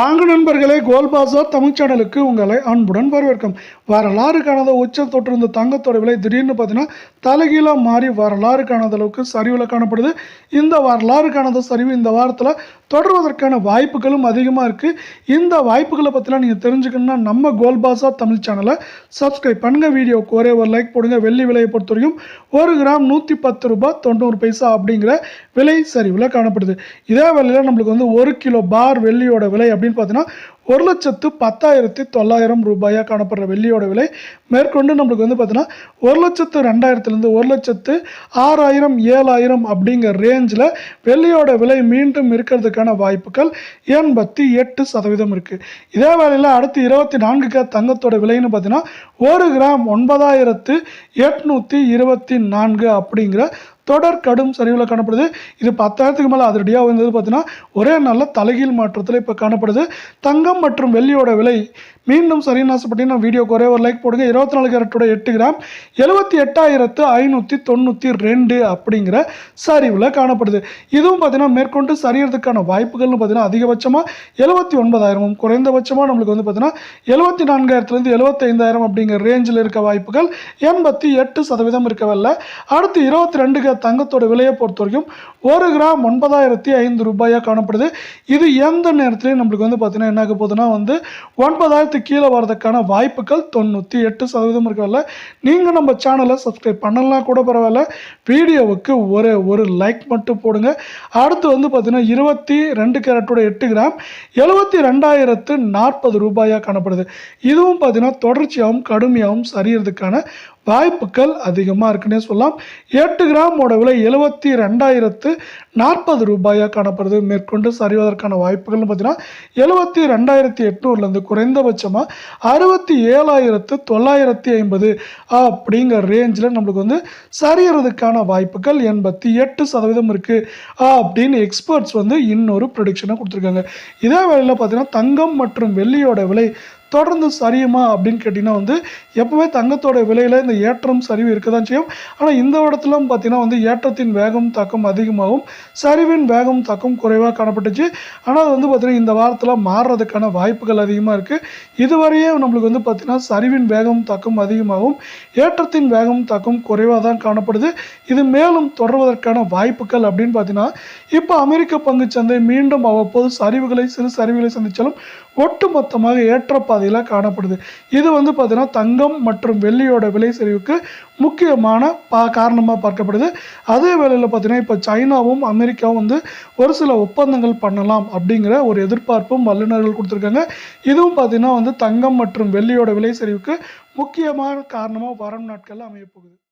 வாங்க நண்பர்களே கோல்பாசா தமிழ் சேனலுக்கு உங்களை அன்புடன் வரவேற்கும். வரலாறு காணாத உச்சம் தொற்றிருந்த தங்கத்தோட விலை திடீர்னு பார்த்தீங்கன்னா தலைகீழாக மாறி வரலாறு காணாத அளவுக்கு சரிவில் காணப்படுது. இந்த வரலாறு காணாத சரிவு இந்த வாரத்தில் தொடர்வதற்கான வாய்ப்புகளும் அதிகமாக இருக்குது இந்த வாய்ப்புகளை பற்றிலாம் நீங்கள் தெரிஞ்சுக்கணும்னா நம்ம கோல்பாசா தமிழ் சேனலை சப்ஸ்கிரைப் பண்ணுங்கள் வீடியோவுக்கு ஒரே ஒரு லைக் போடுங்க. வெள்ளி விலையை பொறுத்த வரைக்கும் ஒரு கிராம் நூற்றி பத்து ரூபாய் தொண்ணூறு பைசா அப்படிங்கிற விலை சரிவில் காணப்படுது. இதே வேலையில் நம்மளுக்கு வந்து ஒரு கிலோ பார் வெள்ளியோட விலை அப்படின்னு பார்த்தீங்கன்னா ஒரு லட்சத்து பத்தாயிரத்தி தொள்ளாயிரம் ரூபாயாக காணப்படுற வெள்ளியோட விலை. மேற்கொண்டு நம்மளுக்கு வந்து பார்த்தீங்கன்னா ஒரு லட்சத்து ரெண்டாயிரத்துலேருந்து ஒரு லட்சத்து ஆறாயிரம் ஏழாயிரம் அப்படிங்கிற ரேஞ்சில் வெள்ளியோட விலை மீண்டும் இருக்கிறதுக்கான வாய்ப்புகள் எண்பத்தி எட்டு சதவீதம் இருக்குது இதே வேளையில் அடுத்து இருபத்தி நான்குக்கு தங்கத்தோட விலைன்னு பார்த்தீங்கன்னா ஒரு கிராம் ஒன்பதாயிரத்து எட்நூற்றி இருபத்தி நான்கு அப்படிங்கிற தொடர் கடும் சரிவில் காணப்படுது. இது பத்தாயிரத்துக்கு மேலே அதிரடியாக வந்தது பார்த்தீங்கன்னா ஒரே நல்ல தலைகீழ் மாற்றத்தில் இப்போ காணப்படுது. தங்கம் மற்றும் வெள்ளியோட விலை மீண்டும் சரின்னு நான் வீடியோக்கு ஒரே ஒரு லைக் போடுங்க. இருபத்தி நாலு கேரட்டோட எட்டு கிராம் எழுபத்தி எட்டாயிரத்து ஐநூற்றி தொண்ணூற்றி ரெண்டு அப்படிங்கிற சரிவில் காணப்படுது. இதுவும் பார்த்தீங்கன்னா மேற்கொண்டு சரியறதுக்கான வாய்ப்புகள்னு பார்த்தீங்கன்னா அதிகபட்சமாக எழுபத்தி ஒன்பதாயிரமும் குறைந்தபட்சமாக நம்மளுக்கு வந்து பார்த்தீங்கன்னா எழுபத்தி நான்காயிரத்துலேருந்து எழுபத்தைந்தாயிரம் அப்படிங்கிற ரேஞ்சில் இருக்க வாய்ப்புகள் எண்பத்தி எட்டு சதவீதம் இருக்கவில்லை. அடுத்து இருபத்தி தங்கத்தோட விலையை பொறுத்த வரைக்கும் ஒரு கிராம் ஒன்பதாயிரத்தி ஐந்து ரூபாயாக காணப்படுது. இது எந்த நேரத்துலையும் நம்மளுக்கு வந்து பார்த்தீங்கன்னா என்ன ஆக போகுதுன்னா வந்து ஒன்பதாயிரத்து கீழே வரதுக்கான வாய்ப்புகள் தொண்ணூற்றி எட்டு சதவீதம் இருக்கவில்ல நீங்கள் நம்ம சேனலை சப்ஸ்கிரைப் பண்ணலாம் கூட பரவாயில்ல. வீடியோவுக்கு ஒரு ஒரு லைக் மட்டும் போடுங்க. அடுத்து வந்து பார்த்தீங்கன்னா இருபத்தி ரெண்டு கேரட்டோட எட்டு கிராம் எழுபத்தி ரெண்டாயிரத்து நாற்பது ரூபாயாக காணப்படுது. இதுவும் பார்த்தீங்கன்னா தொடர்ச்சியாகவும் கடுமையாகவும் சரியறதுக்கான வாய்ப்புகள் அதிகமாக இருக்குன்னே சொல்லலாம். எட்டு கிராமோட விலை எழுபத்தி ரெண்டாயிரத்து நாற்பது ரூபாயாக காணப்படுது. மேற்கொண்டு சரிவதற்கான வாய்ப்புகள்னு பார்த்தீங்கன்னா எழுபத்தி ரெண்டாயிரத்தி எட்நூறுலேருந்து குறைந்தபட்சமாக அறுபத்தி ஏழாயிரத்து தொள்ளாயிரத்தி ஐம்பது அப்படிங்கிற ரேஞ்சில் நம்மளுக்கு வந்து சரியறதுக்கான வாய்ப்புகள் எண்பத்தி எட்டு சதவீதம் இருக்குது அப்படின்னு எக்ஸ்பர்ட்ஸ் வந்து இன்னொரு ப்ரொடிக்ஷனை கொடுத்துருக்காங்க. இதே வேலையில் பார்த்தீங்கன்னா தங்கம் மற்றும் வெள்ளியோட விலை தொடர்ந்து சரியுமா அப்படின்னு கேட்டிங்கன்னா வந்து எப்போவுமே தங்கத்தோட விலையில் இந்த ஏற்றம் சரிவு இருக்க தான் செய்யும். ஆனால் இந்த இடத்துல பார்த்தீங்கன்னா வந்து ஏற்றத்தின் வேகம் தாக்கம் அதிகமாகவும் சரிவின் வேகம் தாக்கம் குறைவாக காணப்பட்டுச்சு. ஆனால் வந்து பார்த்திங்கன்னா இந்த வாரத்தில் மாறுறதுக்கான வாய்ப்புகள் அதிகமாக இருக்குது இதுவரையே நம்மளுக்கு வந்து பார்த்திங்கன்னா சரிவின் வேகம் தாக்கம் அதிகமாகவும் ஏற்றத்தின் வேகம் தாக்கம் குறைவாக தான் காணப்படுது. இது மேலும் தொடர்வதற்கான வாய்ப்புகள் அப்படின்னு பார்த்தீங்கன்னா இப்போ அமெரிக்க பங்குச்சந்தை மீண்டும் அவ்வப்போது சரிவுகளை சிறு சரிவுகளை சந்தித்தாலும் ஒட்டுமொத்தமாக ஏற்ற பாதையில் காணப்படுது. இது வந்து பார்த்தீங்கன்னா தங்கம் மற்றும் வெள்ளியோட விலை சரிவுக்கு முக்கியமான பா காரணமாக பார்க்கப்படுது. அதே வேளையில் பார்த்தீங்கன்னா இப்போ சைனாவும் அமெரிக்காவும் வந்து ஒரு சில ஒப்பந்தங்கள் பண்ணலாம் அப்படிங்கிற ஒரு எதிர்பார்ப்பும் வல்லுநர்கள் கொடுத்துருக்காங்க. இதுவும் பார்த்தீங்கன்னா வந்து தங்கம் மற்றும் வெள்ளியோட விலை சரிவுக்கு முக்கியமான காரணமாக வரும் நாட்களில் அமையப்போகுது